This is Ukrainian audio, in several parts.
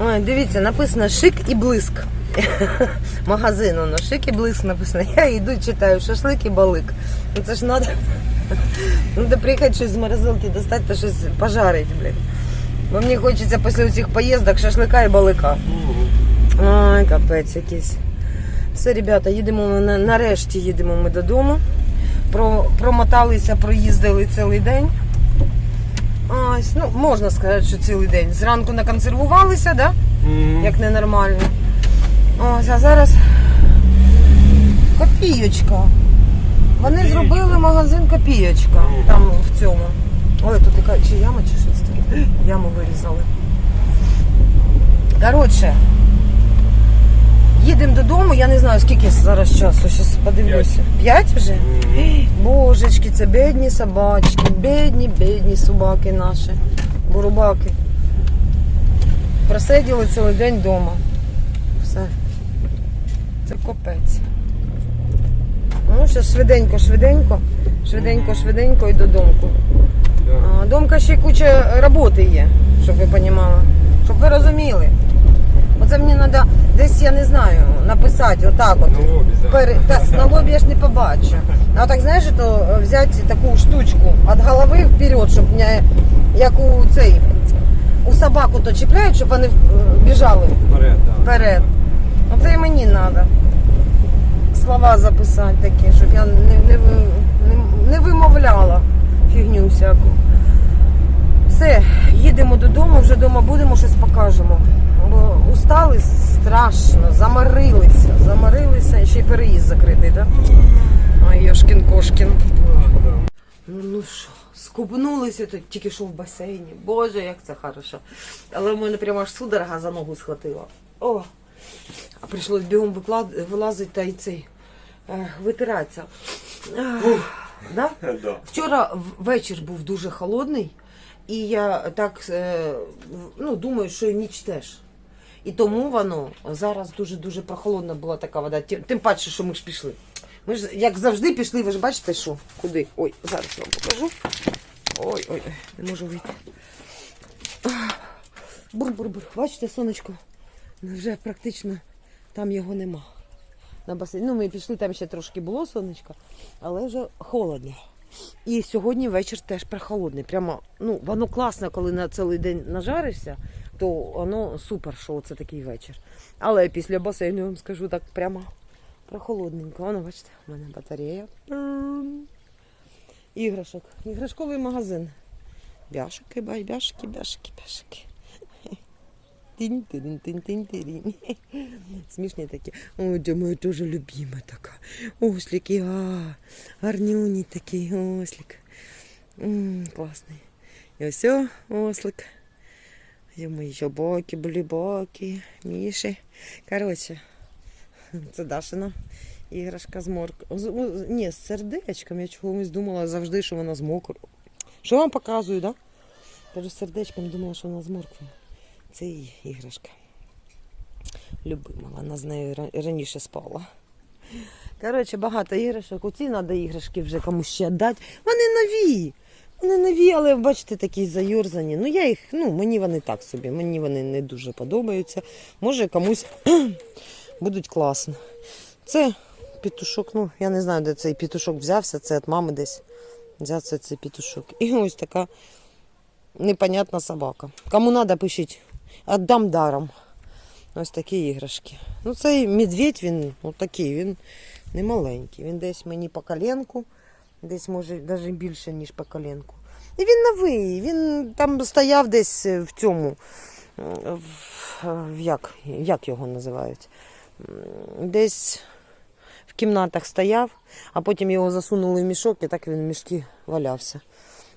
Ой, дивіться, написано шик і блиск. Магазин воно, шик і блиск написано. Я йду читаю шашлик і балик. Ну це ж треба. Треба приїхати щось з морозилки, достати та щось пожарити, блядь. Бо мені хочеться після цих поїздок шашлика і балика. Ой, капець якийсь. Все, ребята, їдемо на- нарешті їдемо ми додому. Про, промоталися, проїздили цілий день. Ось, ну, можна сказати, що цілий день. Зранку наконсервувалися, да? як ненормально. Ось, а зараз копійочка. Вони зробили магазин копійочка там в цьому. Ой, тут яка чи яма, чи щось таке? Яму вирізали. Коротше, їдемо додому, я не знаю скільки зараз часу, зараз подивлюся. П'ять вже? Божечки, це бідні собачки, бідні, бідні собаки наші, бурубаки. Просиділи цілий день вдома. Все. Це копець. Ну, зараз швиденько, швиденько, швиденько, швиденько і додому. А, Домка ще куча роботи є, щоб ви розуміли. Щоб ви розуміли. Оце мені треба десь, я не знаю, написати отак от. На лобі, да. Пере... Та, на лобі я ж не побачу. А так знаєш, то взяти таку штучку від голови вперед, щоб не як у цей у собаку то чіпляють, щоб вони е, біжали Вперед, да. вперед. Оце і мені треба. Слова записати такі, щоб я не, не, не, не вимовляла фігню всяку. Все, їдемо додому, вже вдома будемо, щось покажемо. Бо устали страшно, замарилися, замарилися, і ще й переїзд закритий, так? Да? Ой, Йошкін Кошкін. Ну, що, скупнулися тут тільки що в басейні. Боже, як це хорошо. Але в мене прямо аж судорога за ногу схватила. О! А прийшлось бігом виклад... вилазити та й цей е, витиратися. Да? Да. Вчора вечір був дуже холодний, і я так е, ну, думаю, що і ніч теж. І тому воно зараз дуже-дуже прохолодна була така вода. Тим, тим паче, що ми ж пішли. Ми ж як завжди пішли, ви ж бачите, що? Куди? Ой, зараз вам покажу. Ой, ой, ой, не можу вийти. Бур-бур-бур. Бачите, сонечко? Ну, Вже практично там його нема. На басейні. Ну, ми пішли, там ще трошки було сонечко, але вже холодно. І сьогодні вечір теж прохолодний. Прямо, ну, воно класно, коли на цілий день нажаришся, то воно супер, що це такий вечір. Але після басейну, я вам скажу, так прямо прохолодненько. Воно, бачите, у мене батарея. Іграшок. Іграшковий магазин. Бяшки, бай, бяшки, бяшки, бяшки. Смішні такі. Ой, це моя теж любима така. Ослики, а, гарнюні такі, ослик. М, класний. І ось ослик. І мої жобоки, булібоки, міші. Коротше, це Дашина іграшка з морк. Ні, з сердечком. Я чогось думала завжди, що вона з мокрою. Що вам показую, так? Да? Кажу, з сердечком думала, що вона з морквою. Це її іграшка. Любима, вона з нею раніше спала. Коротше, багато іграшок. Оці треба іграшки вже комусь ще дати. Вони нові. Вони нові, але бачите, такі заюрзані. Ну, я їх, ну, мені вони так собі, мені вони не дуже подобаються. Може, комусь будуть класно. Це петушок, ну, я не знаю, де цей петушок взявся, це від мами десь. Взявся цей петушок. І ось така непонятна собака. Кому треба, пишіть. Отдам даром. Ось такі іграшки. Ну, цей медведь, він ну, такий, він не маленький. Він десь мені по коленку, десь може навіть більше, ніж по коленку. І він новий, він там стояв десь в цьому. е, В, в як, як його називають? Десь в кімнатах стояв, а потім його засунули в мішок і так він в мішки валявся.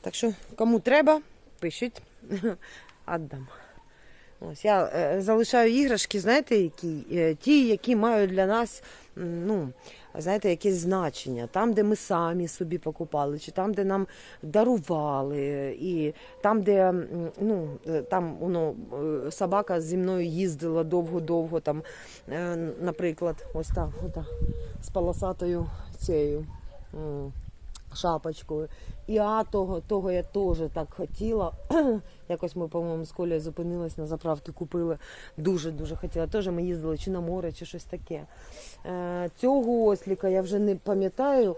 Так що, кому треба, пишіть, віддам. Ось я е, залишаю іграшки, знаєте, які? Е, ті, які мають для нас, ну, знаєте, якесь значення. Там, де ми самі собі покупали, чи там, де нам дарували, і там, де ну, е, там воно, е, собака зі мною їздила довго-довго, там, е, наприклад, ось так, ота, з полосатою цією. Шапочкою. І а того, того я теж так хотіла. Якось ми, по-моєму, з Колею зупинились на заправці, купили. Дуже-дуже хотіла. Теж ми їздили чи на море, чи щось таке. Е, цього осліка я вже не пам'ятаю.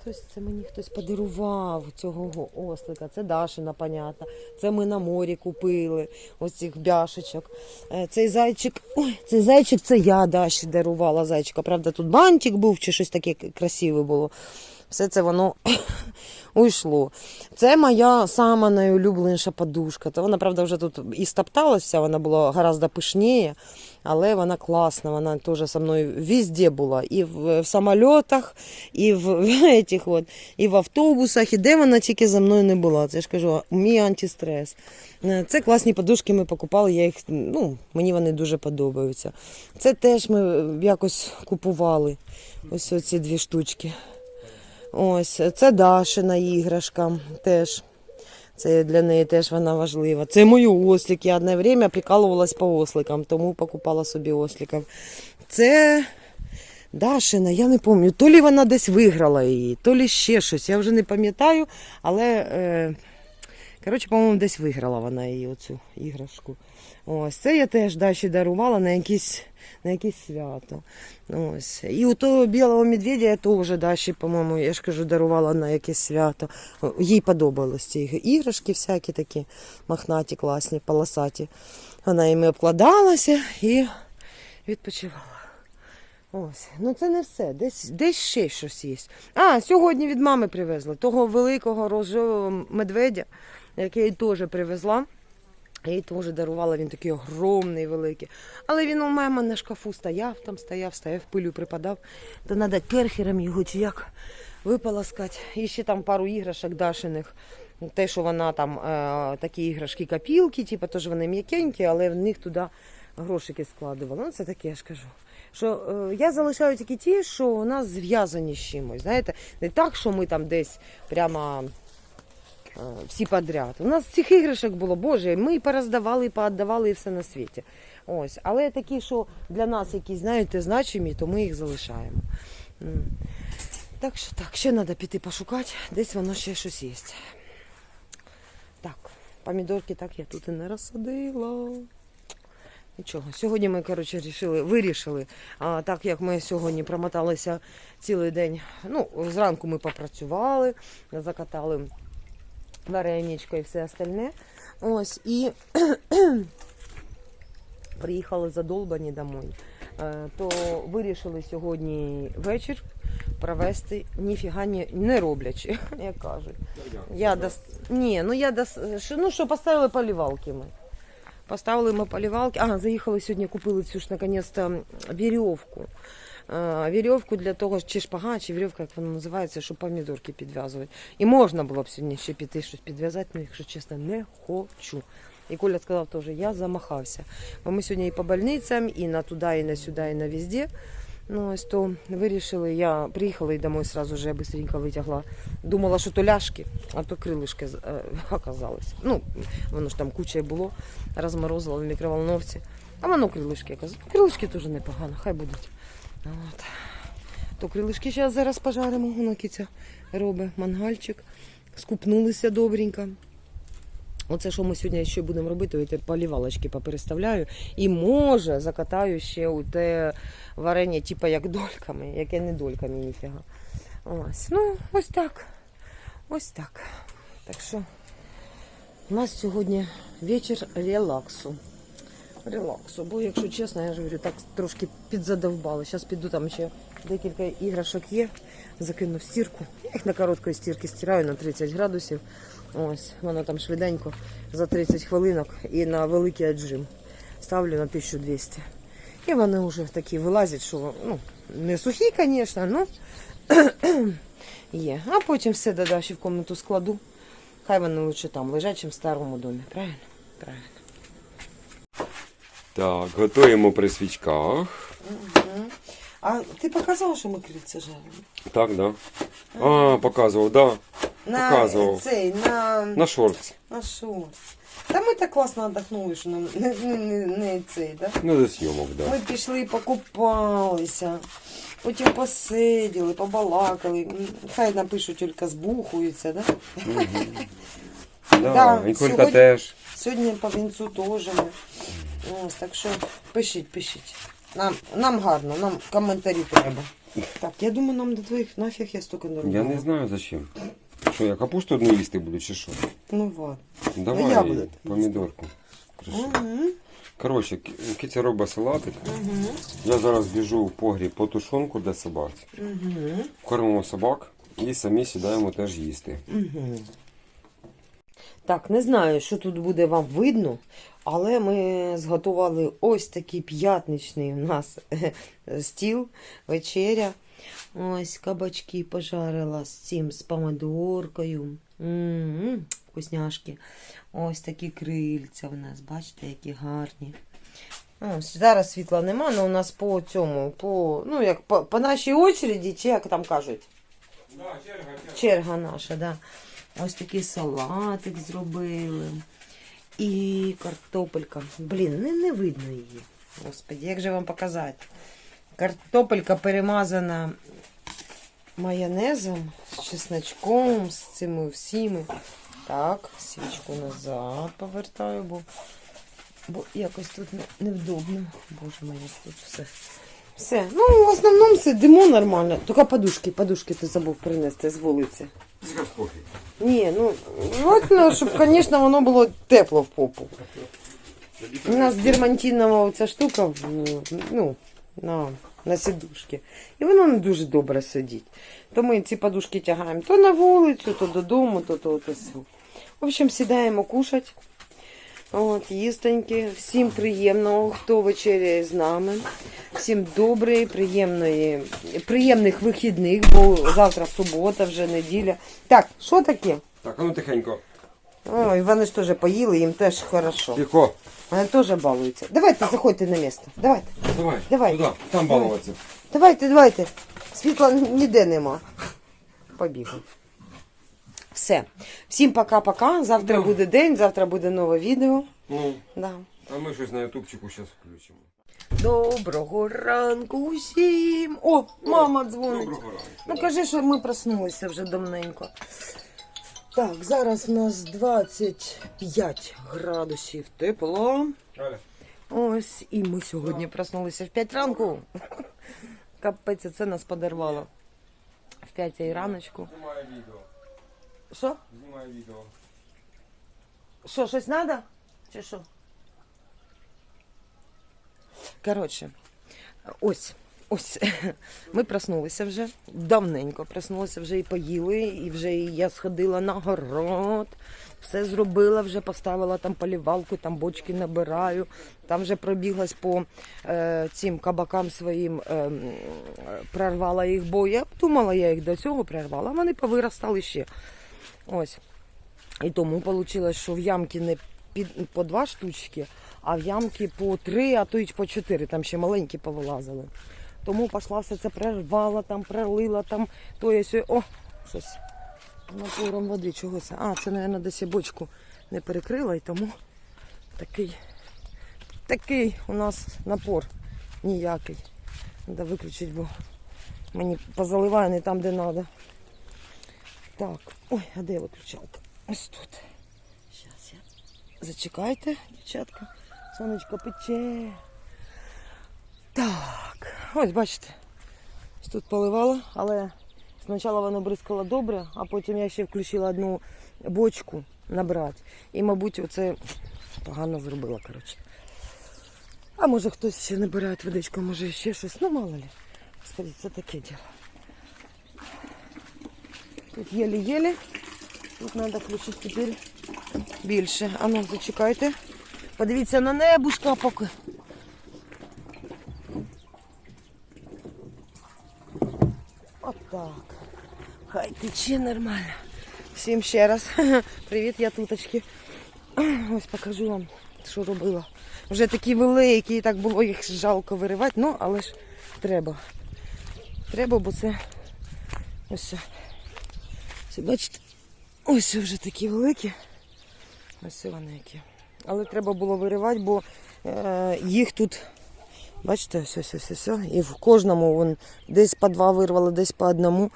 Хтось це мені хтось подарував цього ослика. Це Дашина, понятно. Це ми на морі купили ось цих бяшечок. Е, Цей зайчик, ой, цей зайчик це я Даші дарувала зайчика. Правда, тут бантик був чи щось таке красиве було. Все це воно уйшло. Це моя сама найулюбленіша подушка. То вона, правда, вже тут і стопталася, вона була гораздо пишніє, але вона класна, вона теж зі мною везде була. І в, в самольотах, і в, в, этих от, і в автобусах, і де вона тільки за мною не була. Це ж кажу, мій антистрес. Е, Це класні подушки ми покупали, я їх, ну, мені вони дуже подобаються. Це теж ми якось купували. Ось ці дві штучки. Ось, це Дашина іграшка теж. Це для неї теж вона важлива. Це мої ослики. Я одне время прикалувалась по осликам, тому покупала собі осликів. Це Дашина, я не пам'ятаю. То лі вона десь виграла її, то лі ще щось. Я вже не пам'ятаю, але е, коротше, по-моєму, десь виграла вона її оцю іграшку. Ось це я теж Даші дарувала на якісь, на якісь свято. Ось. І у того білого медведя я теж Даші, по-моєму, я ж кажу, дарувала на якесь свято. Їй подобались ці іграшки всякі такі мохнаті, класні, полосаті. Вона іми обкладалася і відпочивала. Ось, ну це не все. Десь, десь ще щось є. А, сьогодні від мами привезли того великого рожевого медведя, який я теж привезла. Я їй теж дарувала, він такий огромний, великий. Але він у мене на шкафу стояв, там стояв, стояв, пилю припадав. То треба керхером його чи як виполоскати. І ще там пару іграшок Дашиних. Те, що вона там е, такі іграшки копілки, типу, теж вони м'якенькі, але в них туди грошики складувала. Ну, це таке я ж кажу. Що е, я залишаю тільки ті, що у нас зв'язані з чимось. Знаєте, не так, що ми там десь прямо всі подряд. У нас цих іграшок було, боже, ми і пороздавали, і поотдавали, і все на світі. Ось. Але такі, що для нас якісь, знаєте, значимі, то ми їх залишаємо. Так що так, ще треба піти пошукати, десь воно ще щось є. Так, помідорки так я тут і не розсадила. Нічого. Сьогодні ми, коротше, рішили, вирішили, а, так як ми сьогодні промоталися цілий день. Ну, зранку ми попрацювали, закатали вареничко і все остальне. Ось, і приїхали задолбані домой. Е, То вирішили сьогодні вечір провести ніфіга не, не роблячи, як кажуть. Я дос... Ні, ну я дос... ну що поставили полівалки ми. Поставили ми полівалки. А, заїхали сьогодні, купили цю ж наконець-то вірьовку. Вірьовку для того, чи шпага, чи вірьовка, як вона називається, щоб помідорки підв'язувати. І можна було б сьогодні ще піти щось підв'язати, але, якщо чесно, не хочу. І Коля сказав теж, я замахався. Бо ми сьогодні і по больницям, і на туди, і на сюди, і на везде. Ну, ось то вирішили, я приїхала і домой сразу же быстренько витягла. Думала, що то ляшки, а то крилишки оказалось. Ну, воно ж там куча було, розморозила в мікроволновці. А воно крилишки оказалось. Крилишки теж непогано, хай будуть. От. То крилишки зараз зараз пожаримо, воно киця робить мангальчик. Скупнулися добренько. Оце, що ми сьогодні ще будемо робити, я полівалочки попереставляю. І може закатаю ще у те варення, типу як дольками, яке не дольками ніфіга. Ось. Ну, ось так. Ось так. Так що у нас сьогодні вечір релаксу. Релаксу. Бо, якщо чесно, я ж говорю, так трошки підзадовбали. Зараз піду там ще декілька іграшок є. Закину в стірку. Я їх на короткої стірки стираю на 30 градусів. Ось, воно там швиденько за 30 хвилинок і на великий аджим. Ставлю на 1200. І вони вже такі вилазять, що ну, не сухі, звісно, ну є. А потім все додачі в комнату складу. Хай вони лучше там лежать, чим в старому домі. Правильно? Правильно. Так, готуємо при свічках. А ти показала, що ми крильце жаримо? Так, да. А, показував, да. На Показував. цей, на, На шорт. на що? Та ми так класно отдохнули, що нам не, не, не, не цей, да? Ну, до зйомок, да. Ми пішли, покупалися, потім посиділи, побалакали. Хай напишуть, тільки збухуються, да? Да, Да, і Колька сьогодні- теж. Сьогодні по вінцу теж. Ось, так що пишіть, пишіть. Нам, нам гарно, нам коментарі треба. Так, я думаю, нам до твоїх нафіг я стільки не Я не знаю зачем. Що, я капусту одну їсти буду чи що? Ну ладно. Давай я буду помідорку. Угу. Коротше, киця робить салатик. Угу. Я зараз біжу в погріб по тушонку для собак. Угу. Кормимо собак і самі сідаємо теж їсти. Угу. Так, не знаю, що тут буде вам видно, але ми зготували ось такий п'ятничний у нас стіл, вечеря. Ось кабачки пожарила з цим, з помидоркою. М-м, Вкусняшки. Ось такі крильця у нас, бачите, які гарні. Ось, зараз світла нема, але у нас по цьому, по, ну, як по, по нашій очереді, чи як там кажуть, черга наша, да. Ось такий салатик зробили. І картопелька. Блін, не, не видно її. Господи, як же вам показати? Картопелька перемазана майонезом з чесночком, з цими всіми. Так, свічку назад повертаю, бо, бо якось тут невдобно. Боже мій, тут все. Все. Ну, в основному сидимо нормально. Тільки подушки, подушки ти забув принести з вулиці. Ні, ну, желательно, щоб, звісно, воно було тепло в попу. У нас дермантинова оця штука ну, на, на сідушки. І воно не дуже добре сидить. То ми ці подушки тягаємо то на вулицю, то додому, то то, то все. В общем, сідаємо кушати. От, їстеньки. Всім приємного, хто вечеряє з нами. Всім доброї, приємної, приємних вихідних, бо завтра субота, вже неділя. Так, що таке? Так, а ну тихенько. Ой, вони ж теж поїли, їм теж хорошо. Тихо. Вони теж балуються. Давайте, заходьте на місце. Давайте. Давай. Давай. Туди. Там балуватися. Давайте, давайте. Світла ніде нема. Побігли. Все. Всім пока-пока. Завтра Да. буде день, завтра буде нове відео. Ну, Да. а ми щось на ютубчику зараз включимо. Доброго ранку усім. О, мама дзвонить. Доброго ранку. Ну кажи, що ми проснулися вже давненько. Так, зараз у нас 25 градусів тепла. Аля. Ось, і ми сьогодні проснулися в 5 ранку. Капець, це нас подарувало. В 5 раночку. Знімаю відео. Що? Знімаю відео. Що, щось треба? Чи що? Коротше, ось, ось. Ми проснулися вже давненько. Проснулися вже і поїли, і вже і я сходила на город. Все зробила, вже поставила там полівалку, там бочки набираю. Там вже пробіглась по е, цим кабакам своїм, е, прорвала їх, бо я думала, я їх до цього прорвала, а вони повиростали ще. Ось. І тому вийшло, що в ямки не по два штучки, а в ямки по три, а то й по чотири. Там ще маленькі повилазили. Тому пішла все це прорвала, там пролила, там то я сьо... О, щось напором води чогось. А, це, мабуть, десь я бочку не перекрила, і тому такий, такий у нас напор ніякий. Треба виключити, бо мені позаливає не там, де треба. Так, ой, а де виключалка? Ось тут. Зараз я. Зачекайте, дівчатка. Сонечко пече. Так, ось бачите. Ось тут поливала, але спочатку воно бризкало добре, а потім я ще включила одну бочку набрати. І, мабуть, оце погано зробила, коротше. А може хтось ще набирає водичку, може ще щось. Ну, мало ли. Господи, це таке діло. Тут єлі-єлі. Тут треба включити тепер більше. А ну, зачекайте. Подивіться на небушка поки. Отак. Хай тече нормально. Всім ще раз. Привіт, я туточки. Ось покажу вам, що робила. Вже такі великі, і так було їх жалко виривати, ну, але ж треба. Треба, бо це ось. Це бачите, ось вже такі великі. Ось вони які. але треба було виривати, бо е, їх тут, бачите, все, все, все, все. І в кожному вон, десь по два вирвало, десь по одному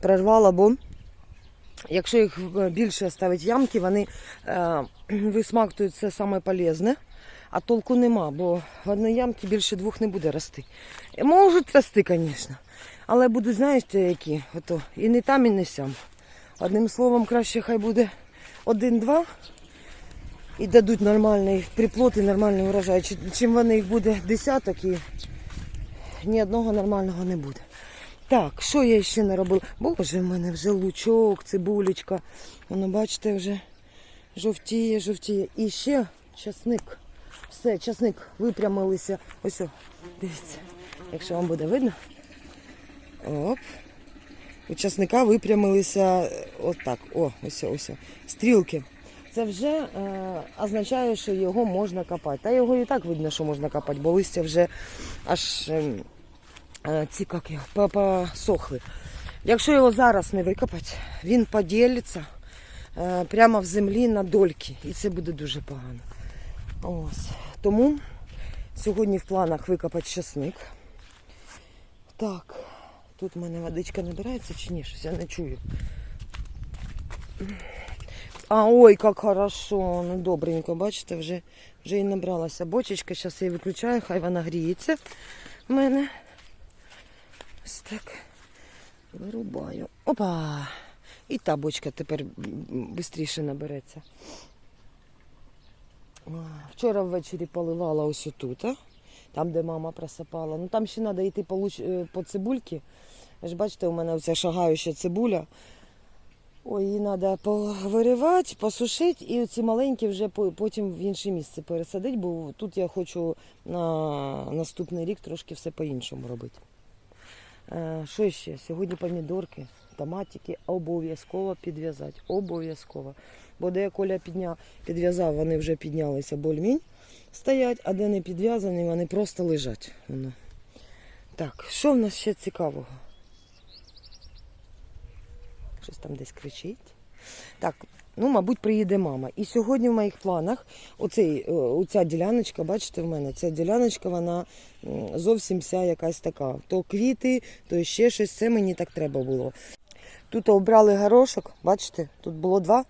прорвало, бо якщо їх е, більше ставити ямки, вони е, висмактують все саме полезне, а толку нема, бо в одній ямці більше двох не буде рости. Е, Можуть рости, звісно, але будуть, знаєте, які, ото, і не там, і не сям. Одним словом, краще хай буде один-два і дадуть нормальний приплод і нормальний урожай. Чим вони їх буде десяток і ні одного нормального не буде. Так, що я ще не робила? Боже, в мене вже лучок, цибулечка. Воно, бачите, вже жовтіє, жовтіє. І ще часник. Все, часник випрямилися. Ось, о, дивіться, якщо вам буде видно. Оп. У часника випрямилися е, отак. О, ось, ось. Стрілки. Це вже е, означає, що його можна копати. Та його і так видно, що можна копати, бо листя вже аж ем, е, ці як його, посохли. Якщо його зараз не викопати, він поділиться е, прямо в землі на дольки. І це буде дуже погано. Ось. Тому сьогодні в планах викопати часник. Так, тут в мене водичка набирається чи ні? Щось я не чую. А, ой, як хорошо. Ну, добренько, бачите, вже, вже і набралася бочечка. Зараз я її виключаю, хай вона гріється в мене. Ось так. Вирубаю. Опа! І та бочка тепер швидше набереться. Вчора ввечері поливала ось отут, а? Там, де мама просипала. Ну там ще треба йти по, е, по цибульки. Ви ж бачите, у мене оця шагаюча цибуля. Ой, її треба повиривати, посушити і ці маленькі вже потім в інше місце пересадити, бо тут я хочу на наступний рік трошки все по-іншому робити. Е, Що ще? Сьогодні помідорки, томатики обов'язково підв'язати. Обов'язково. Бо де Коля підняв, підв'язав, вони вже піднялися більш стоять, а де не підв'язані, вони просто лежать. Так, що в нас ще цікавого? Щось там десь кричить. Так, ну, мабуть, приїде мама. І сьогодні в моїх планах оцей, е, оця діляночка, бачите, в мене ця діляночка, вона зовсім вся якась така. То квіти, то ще щось. Це мені так треба було. Тут обрали горошок, бачите, тут було два.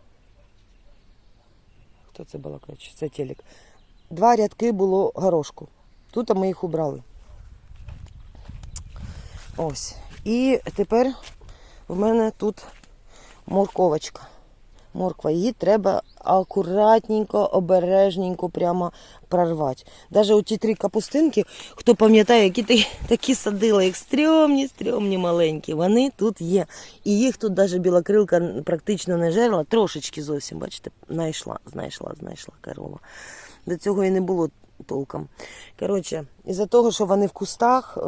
Хто це балакає? Це телек. Два рядки було горошку. Тут ми їх убрали. Ось. І тепер в мене тут морковочка. Морква. Її треба акуратненько, обережненько прямо прорвати. Навіть оті три капустинки, хто пам'ятає, які такі садила, їх стрьомні, стрьомні маленькі. Вони тут є. І їх тут навіть білокрилка практично не жерла, трошечки зовсім, бачите, знайшла, знайшла, знайшла корова. До цього і не було толком. Коротше, із-за того, що вони в кустах,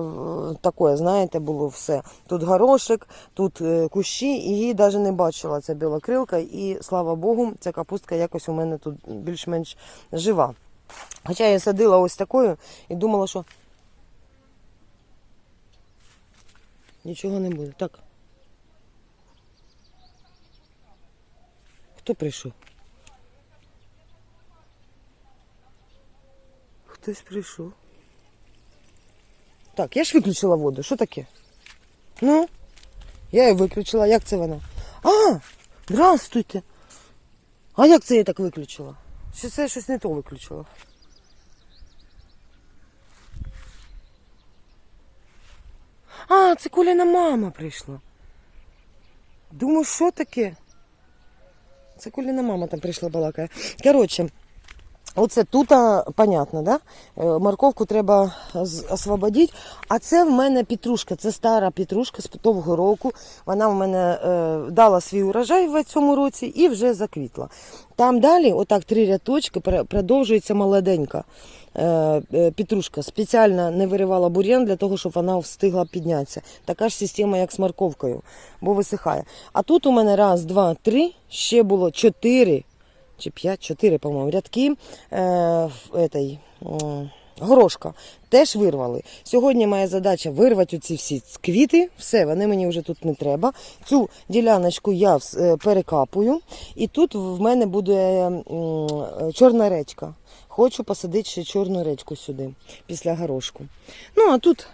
таке, знаєте, було все. Тут горошек, тут е, кущі, і її навіть не бачила ця білокрилка. І слава Богу, ця капустка якось у мене тут більш-менш жива. Хоча я садила ось такою і думала, що нічого не буде. Так. Хто прийшов? Хтось прийшов. Так, я ж виключила воду. Що таке? Ну, я її виключила. Як це вона? А, здравствуйте. А як це я так виключила? Чи це я щось не то виключила? А, це Коляна мама прийшла. Думаю, що таке? Це Коляна мама там прийшла балакає. Коротше, Оце тут, понятно, да? Е, Морковку треба освободити. А це в мене петрушка, це стара петрушка з того року. Вона в мене е, дала свій урожай в цьому році і вже заквітла. Там далі, отак три рядочки, продовжується молоденька е, е, петрушка. Спеціально не виривала бур'ян для того, щоб вона встигла піднятися. Така ж система, як з морковкою, бо висихає. А тут у мене раз, два, три, ще було чотири чи 5, 4, по-моєму, рядки е, этой, м, горошка теж вирвали. Сьогодні моя задача вирвати оці всі квіти. Все, вони мені вже тут не треба. Цю діляночку я е, перекапую. І тут в мене буде е, чорна речка. Хочу посадити ще чорну речку сюди після горошку. Ну а тут.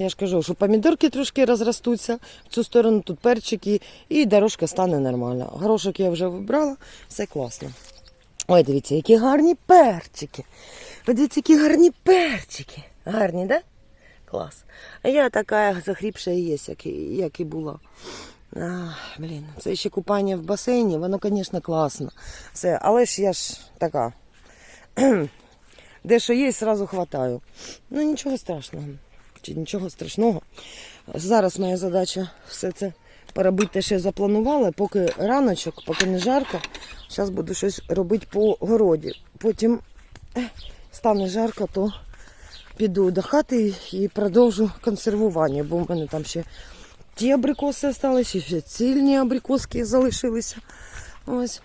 Я ж кажу, що помідорки трошки розростуться в цю сторону, тут перчики, і дорожка стане нормальна. Горошок я вже вибрала, все класно. Ой, дивіться, які гарні перчики. Ви дивіться, які гарні перчики. Гарні, да? Клас. А я така захріпша і є, як і, як і була. А, блін, це ще купання в басейні, воно, звісно, класно. Все, але ж я ж така. Де що є, зразу хватаю. Ну нічого страшного. Чи нічого страшного. Зараз моя задача все це перебити те, що я запланувала, поки раночок, поки не жарко. Зараз буду щось робити по городі. Потім стане жарко, то піду до хати і продовжу консервування, бо в мене там ще ті абрикоси залишилися, ще цільні абрикоски залишилися. Ось.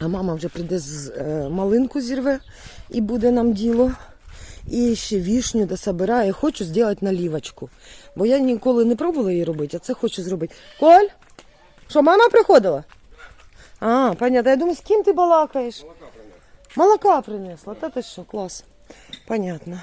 А мама вже прийде з е, малинку зірве і буде нам діло. І ще вішню дособираю. Хочу зробити налівочку. Бо я ніколи не пробувала її робити, а це хочу зробити. Коль? Що, мама приходила? А, понятно. Я думаю, з ким ти балакаєш? Молока принесла. Та ти що, клас. Понятно.